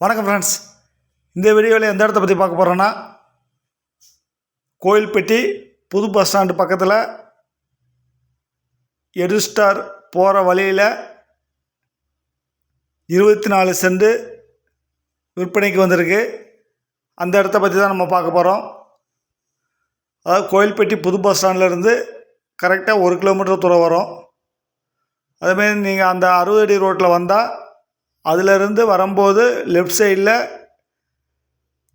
வணக்கம் ஃப்ரெண்ட்ஸ் இந்த வீடியோவில் எந்த இடத்த பற்றி பார்க்க போகிறோன்னா கோயில்பட்டி புது பஸ் ஸ்டாண்டு பக்கத்தில் எடுஸ்டார் போகிற வழியில் இருபத்தி நாலு சென்ட் விற்பனைக்கு வந்திருக்கு. அந்த இடத்த பற்றி தான் நம்ம பார்க்க போகிறோம் அதாவது கோயில்பட்டி புது பஸ் ஸ்டாண்ட்லேருந்து கரெக்டாக ஒரு கிலோமீட்டர் தூரம் வரும். அதேமாரி நீங்கள் அந்த அறுபது அடி ரோட்டில் வந்தால் அதிலிருந்து வரும்போது லெஃப்ட் சைடில்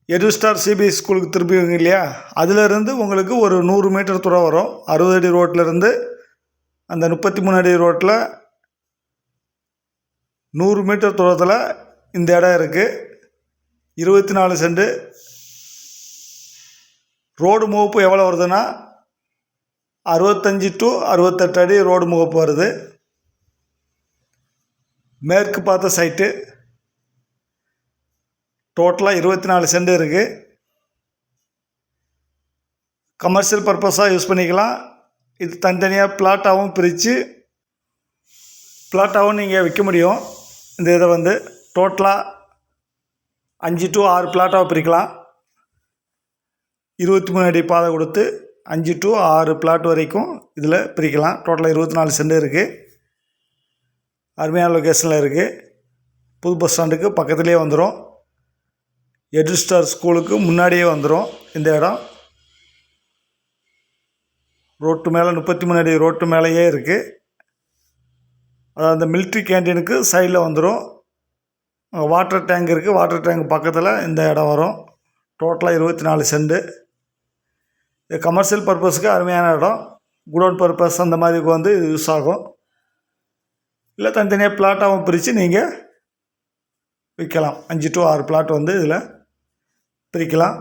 எதுஸ்டார் சிபிஎஸ் ஸ்கூலுக்கு திரும்பிங்க இல்லையா? அதிலிருந்து உங்களுக்கு ஒரு நூறு மீட்டர் தூரம் வரும். அறுபது அடி ரோட்டிலேருந்து அந்த முப்பத்தி மூணு அடி ரோட்டில் நூறு மீட்டர் தூரத்தில் இந்த இடம் இருக்குது இருபத்தி நாலு செண்டு ரோடு முகப்பு எவ்வளோ வருதுன்னா அறுபத்தஞ்சி டு அறுபத்தெட்டு அடி ரோடு முகப்பு வருது. மேற்கு பார்த்த சைட்டு டோட்டலாக இருபத்தி நாலு சென்ட் இருக்குது கமர்ஷியல் பர்பஸாக யூஸ் பண்ணிக்கலாம். இது தனித்தனியாக பிளாட்டாகவும் பிரித்து பிளாட்டாகவும் நீங்கள் விற்க முடியும். இந்த இதை வந்து டோட்டலாக அஞ்சு டு ஆறு பிளாட்டாக பிரிக்கலாம். இருபத்தி மூணு அடி பாதை கொடுத்து அஞ்சு டு ஆறு பிளாட் வரைக்கும் இதில் பிரிக்கலாம். டோட்டலாக இருபத்தி நாலு சென்ட் இருக்குது அருமையான லொக்கேஷனில் இருக்குது புது பஸ் ஸ்டாண்டுக்கு பக்கத்துலேயே வந்துடும் எட்ஜஸ்டார் ஸ்கூலுக்கு முன்னாடியே வந்துடும் இந்த இடம். ரோட்டு மேலே முப்பத்தி மூணு அடி ரோட்டு மேலேயே இருக்குது அதாவது அந்த மில்ட்ரி கேண்டீனுக்கு சைடில் வந்துடும் வாட்டர் டேங்க் இருக்குது வாட்டர் டேங்க் பக்கத்தில் இந்த இடம் வரும். டோட்டலாக இருபத்தி நாலு செண்டு இது கமர்ஷியல் பர்பஸுக்கு அருமையான இடம். குடோன் பர்பஸ் அந்த மாதிரிக்கு வந்து இது யூஸ் ஆகும். இல்லை தனித்தனியாக பிளாட்டாகவும் பிரித்து நீங்கள் விற்கலாம். அஞ்சு டு ஆறு பிளாட் வந்து இதில் பிரிக்கலாம்.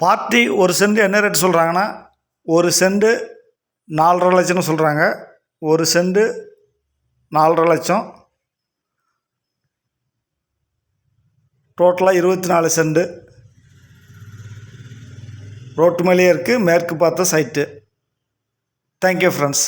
பார்ட்டி ஒரு சென்ட் என்ன ரேட் சொல்கிறாங்கன்னா ஒரு சென்ட் நாலரை லட்சம்னு சொல்கிறாங்க ஒரு சென்ட் நாலரை லட்சம். டோட்டலாக இருபத்தி நாலு சென்ட் ரோட்டு மேலேயே இருக்குது மேற்கு பார்த்த சைட்டு தேங்க்யூ ஃப்ரெண்ட்ஸ்